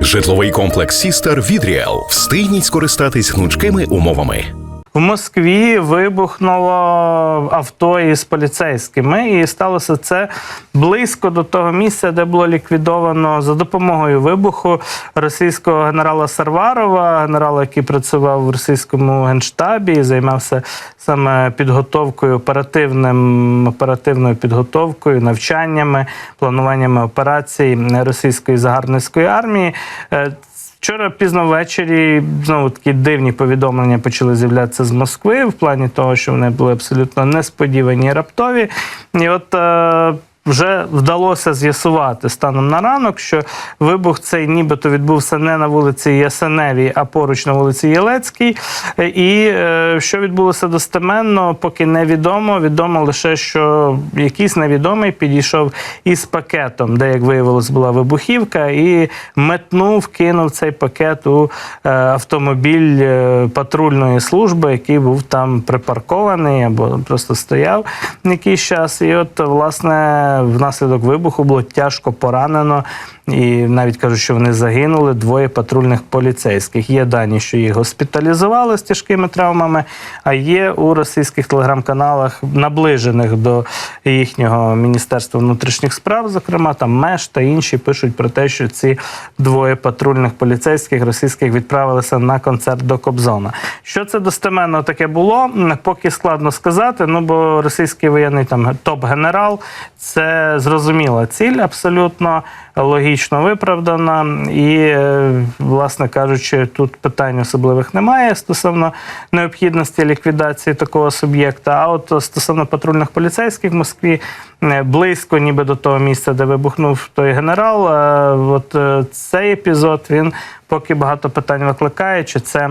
Житловий комплекс Сістер від Ріел. Встигніть скористатись гнучкими умовами. В Москві вибухнуло авто із поліцейськими, і сталося це близько до того місця, де було ліквідовано за допомогою вибуху російського генерала Сарварова, генерала, який працював в російському генштабі і займався саме підготовкою, оперативним оперативною підготовкою, навчаннями, плануваннями операцій російської загарбницької армії. Вчора пізно ввечері знову такі дивні повідомлення почали з'являтися з Москви в плані того, що вони були абсолютно несподівані і раптові. І от е, вже вдалося з'ясувати станом на ранок, що вибух цей нібито відбувся не на вулиці Ясеневій, а поруч на вулиці Єлецькій. І е, що відбулося достеменно, поки невідомо. Відомо лише, що якийсь невідомий підійшов із пакетом, де, як виявилось, була вибухівка, і метнув, кинув цей пакет у е, автомобіль е, патрульної служби, який був там припаркований або просто стояв якийсь час. І от, власне, внаслідок вибуху було тяжко поранено. І навіть кажуть, що вони загинули двоє патрульних поліцейських. Є дані, що їх госпіталізували з тяжкими травмами, а є у російських телеграм-каналах, наближених до їхнього міністерства внутрішніх справ, зокрема там МЕШ та інші пишуть про те, що ці двоє патрульних поліцейських російських відправилися на концерт до Кобзона. Що це достеменно таке було? Поки складно сказати. Ну бо російський воєнний там топ-генерал це зрозуміла ціль, абсолютно логічно виправдана. І, е, власне кажучи, тут питань особливих немає стосовно необхідності ліквідації такого суб'єкта. А от стосовно патрульних поліцейських в Москві е, близько, ніби до того місця, де вибухнув той генерал. е, От цей епізод він поки багато питань викликає, чи це.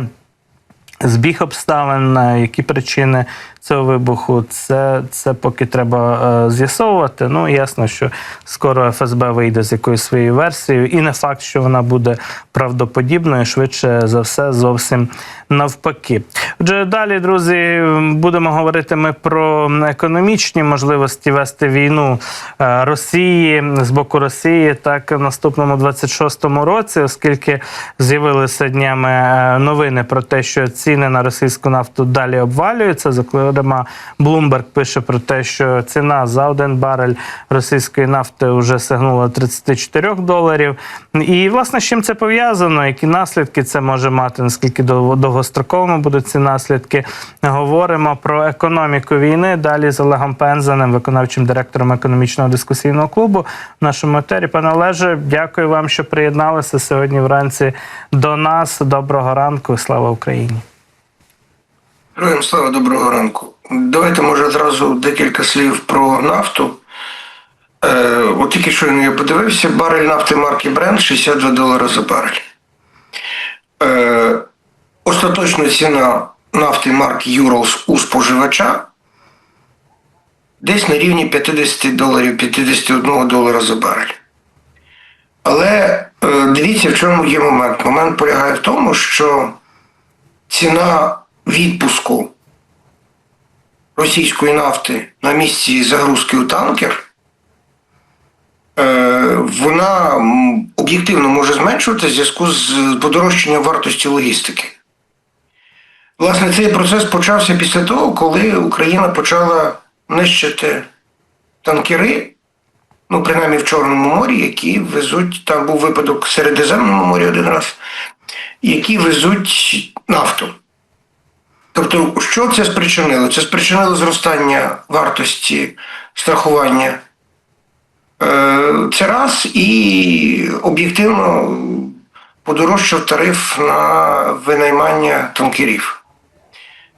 Збіг обставин, які причини цього вибуху, це, це поки треба е, з'ясовувати. Ну, ясно, що скоро ФСБ вийде з якоюсь своєю версією, і не факт, що вона буде правдоподібною, швидше за все, зовсім навпаки. Отже, далі, друзі, будемо говорити ми про економічні можливості вести війну е, Росії з боку Росії, так в наступному 26-му році, оскільки з'явилися днями е, новини про те, що ціни на російську нафту далі обвалюються. Зокрема, Bloomberg пише про те, що ціна за один барель російської нафти вже сягнула 34 доларів. І власне з чим це пов'язано? Які наслідки це може мати? Наскільки дов- довгостроковими будуть ці наслідки? Говоримо про економіку війни. Далі з Олегом Пензаним, виконавчим директором економічного дискусійного клубу в нашому етері. Пане Олеже, дякую вам, що приєдналися сьогодні вранці до нас. Доброго ранку, слава Україні. Героям слава доброго ранку. Давайте, може, одразу декілька слів про нафту. Е, от тільки щойно я подивився, барель нафти марки Brent 62 долари за барель. Е, остаточна ціна нафти марки Urals у споживача десь на рівні 50 доларів, 51 долара за барель. Але е, дивіться, в чому є момент. Момент полягає в тому, що ціна відпуску російської нафти на місці загрузки у танкер, е, вона об'єктивно може зменшуватися в зв'язку з подорожчанням вартості логістики. Власне, цей процес почався після того, коли Україна почала нищити танкери, ну, принаймні в Чорному морі, які везуть, там був випадок в Середземному морі один раз, які везуть нафту. Тобто, що це спричинило? Це спричинило зростання вартості страхування. Е, Це раз і об'єктивно подорожчав тариф на винаймання танкерів.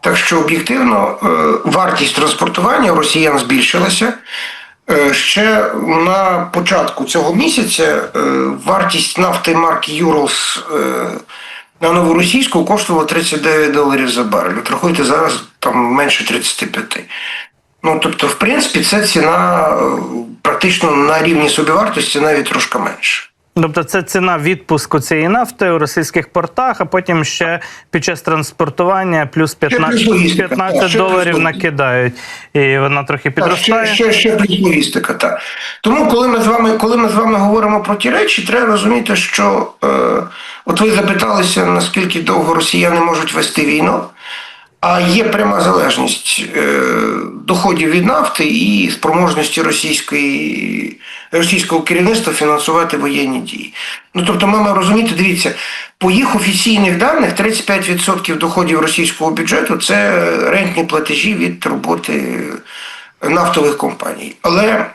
Так що об'єктивно е, вартість транспортування у росіян збільшилася. Е, Ще на початку цього місяця вартість нафти марки е, на новоросійську коштувало 39 доларів за барель. От рахуйте, зараз там менше 35. Ну, тобто, в принципі, це ціна е, практично на рівні собівартості, навіть трошки менше. Тобто це ціна відпуску цієї нафти у російських портах, а потім ще під час транспортування плюс плюс 15, 15 так, ще плюс доларів накидають, і вона трохи підростає. ще, ще, ще плюс логістика, так. Тому, коли ми з вами, коли ми з вами говоримо про ті речі, треба розуміти, що е, от ви запиталися, наскільки довго росіяни можуть вести війну, а є пряма залежність е, доходів від нафти і спроможності російської, російського керівництва фінансувати воєнні дії. Ну тобто, ми маємо розуміти, дивіться, по їх офіційних даних 35% доходів російського бюджету це рентні платежі від роботи нафтових компаній. Але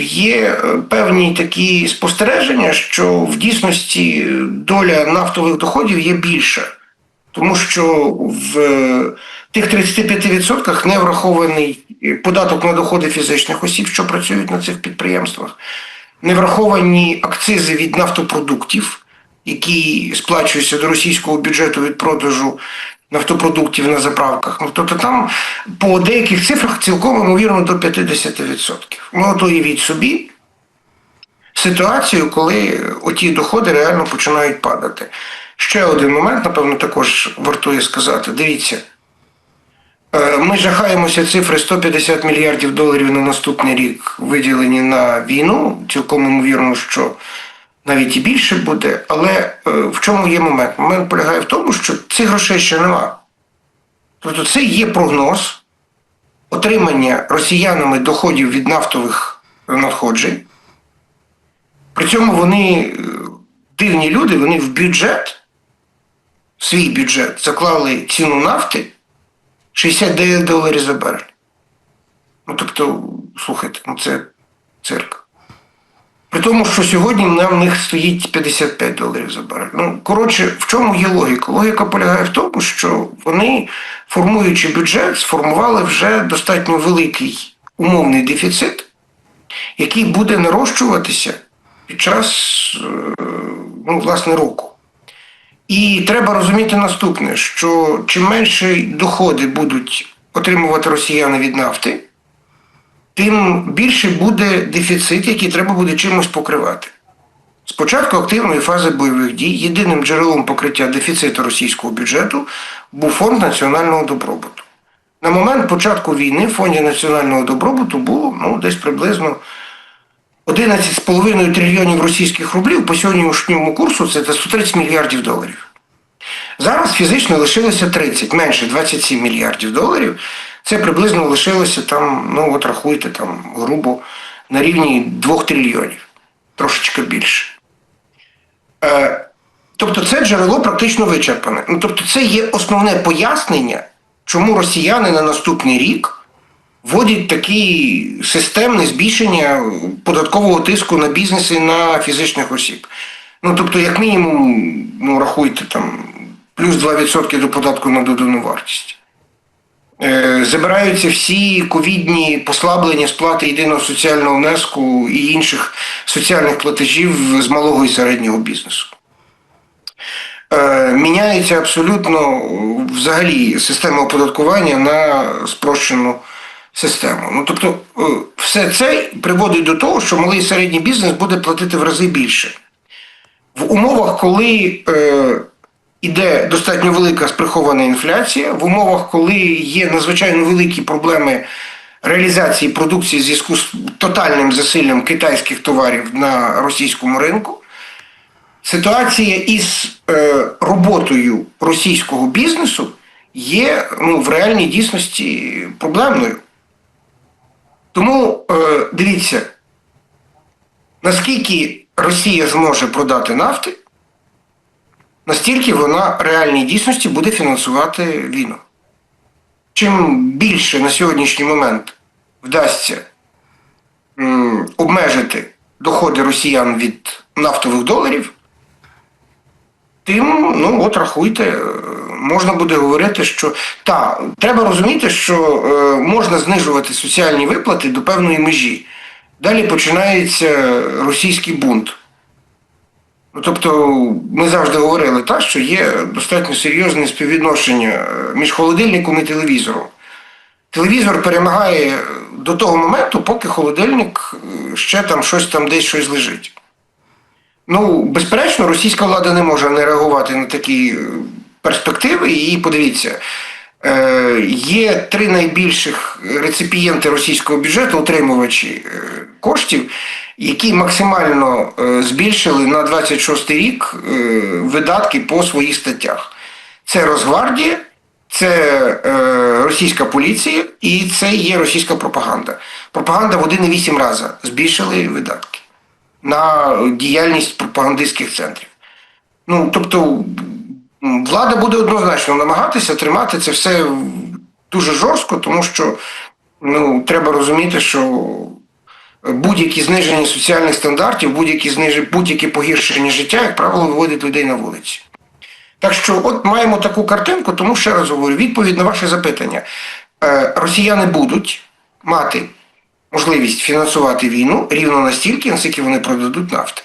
є е, певні такі спостереження, що в дійсності доля нафтових доходів є більша, тому що в е, тих 35% не врахований податок на доходи фізичних осіб, що працюють на цих підприємствах, не враховані акцизи від нафтопродуктів, які сплачуються до російського бюджету від продажу нафтопродуктів на заправках. Ну, тобто там по деяких цифрах цілком ймовірно до 50%. Ну, от уявіть собі ситуацію, коли оті доходи реально починають падати. Ще один момент, напевно, також вартує сказати. Дивіться, е, ми жахаємося цифри 150 мільярдів доларів на наступний рік виділені на війну. Цілком ймовірно, що навіть і більше буде. Але е, в чому є момент? Момент полягає в тому, що цих грошей ще нема. Тобто це є прогноз отримання росіянами доходів від нафтових надходжень. При цьому вони е, дивні люди, вони в бюджет, свій бюджет заклали ціну нафти 69 доларів за барель. Ну, тобто, слухайте, ну це цирк. При тому, що сьогодні на них стоїть 55 доларів за барель. Ну, коротше, в чому є логіка? Логіка полягає в тому, що вони, формуючи бюджет, сформували вже достатньо великий умовний дефіцит, який буде нарощуватися під час е, ну, власне року. І треба розуміти наступне: що чим менше доходи будуть отримувати росіяни від нафти, тим більше буде дефіцит, який треба буде чимось покривати. Спочатку активної фази бойових дій єдиним джерелом покриття дефіциту російського бюджету був фонд національного добробуту. На момент початку війни в фонді національного добробуту було ну, десь приблизно 11,5 трильйонів російських рублів по сьогоднішньому курсу це 130 мільярдів доларів. Зараз фізично лишилося 30, менше 27 мільярдів доларів. Це приблизно лишилося там, ну от рахуйте там грубо на рівні 2 трильйонів, трошечки більше. Е, тобто це джерело практично вичерпане. Ну, тобто, це є основне пояснення, чому росіяни на наступний рік вводять таке системне збільшення податкового тиску на бізнес і на фізичних осіб. Ну, тобто, як мінімум, ну, рахуйте там плюс 2% до податку на додану вартість. Е, Забираються всі ковідні послаблення сплати єдиного соціального внеску і інших соціальних платежів з малого і середнього бізнесу. Е, Міняється абсолютно взагалі система оподаткування на спрощену систему. Ну, тобто, е, все це приводить до того, що малий і середній бізнес буде платити в рази більше. В умовах, коли е, іде достатньо велика сприхована інфляція, в умовах, коли є надзвичайно великі проблеми реалізації продукції в зв'язку з тотальним засиллям китайських товарів на російському ринку, ситуація із е, роботою російського бізнесу є ну, в реальній дійсності проблемною. Тому е, дивіться, наскільки Росія зможе продати нафти, настільки вона реальній дійсності буде фінансувати війну. Чим більше на сьогоднішній момент вдасться м, обмежити доходи росіян від нафтових доларів, тим, ну от рахуйте, можна буде говорити, що та, треба розуміти, що е, можна знижувати соціальні виплати до певної межі. Далі починається російський бунт. Ну, тобто, ми завжди говорили так, що є достатньо серйозне співвідношення е, між холодильником і телевізором. Телевізор перемагає до того моменту, поки холодильник е, ще там щось там десь щось лежить. Ну, безперечно, російська влада не може не реагувати на такі е, перспективи. І подивіться, е, є три найбільших реципієнти російського бюджету, отримувачі е, коштів, які максимально е, збільшили на 26 рік видатки по своїх статтях. Це Росгвардія, це російська поліція і це є російська пропаганда. Пропаганда в 1,8 рази збільшили видатки на діяльність пропагандистських центрів. Ну, тобто, влада буде однозначно намагатися тримати це все дуже жорстко, тому що ну, треба розуміти, що будь-які зниження соціальних стандартів, будь-які зниження, будь-які погіршення життя, як правило, виводить людей на вулиці. Так що, от маємо таку картинку, тому ще раз говорю, відповідь на ваше запитання. Е, Росіяни будуть мати можливість фінансувати війну рівно настільки, наскільки вони продадуть нафти.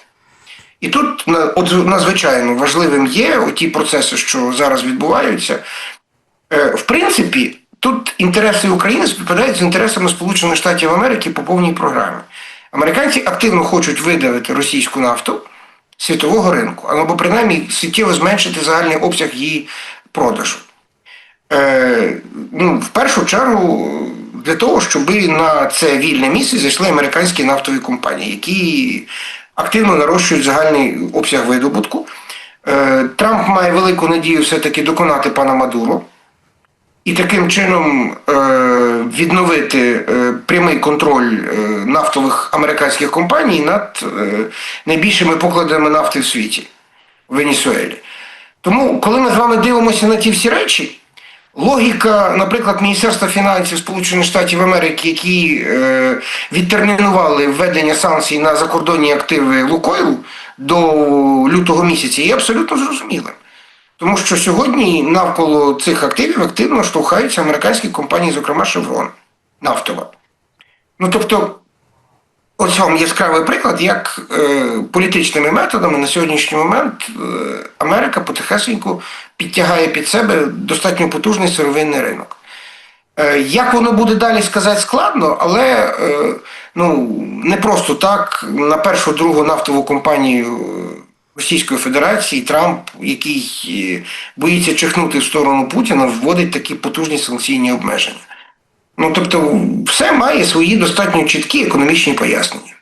І тут от надзвичайно важливим є ті процеси, що зараз відбуваються. Е, В принципі, тут інтереси України співпадають з інтересами Сполучених Штатів Америки по повній програмі. Американці активно хочуть видавити російську нафту світового ринку, або принаймні суттєво зменшити загальний обсяг її продажу. Е, ну, в першу чергу для того, щоб на це вільне місце зайшли американські нафтові компанії, які активно нарощують загальний обсяг видобутку. Е, Трамп має велику надію все-таки доконати пана Мадуро і таким чином е, відновити е, прямий контроль нафтових американських компаній над найбільшими покладами нафти в світі в Венесуелі. Тому, коли ми з вами дивимося на ті всі речі, логіка, наприклад, Міністерства фінансів Сполучених Штатів Америки, які е, відтермінували введення санкцій на закордонні активи Лукойлу до лютого місяця, є абсолютно зрозумілим. Тому що сьогодні навколо цих активів активно штовхаються американські компанії, зокрема Chevron, нафтова. Ну тобто, ось вам яскравий приклад, як е, політичними методами на сьогоднішній момент е, Америка потихесеньку підтягає під себе достатньо потужний сировинний ринок. Е, Як воно буде далі сказати складно, але е, ну, не просто так на першу другу нафтову компанію Російської Федерації Трамп, який е, боїться чихнути в сторону Путіна, вводить такі потужні санкційні обмеження. Ну тобто, має свої достатньо чіткі економічні пояснення.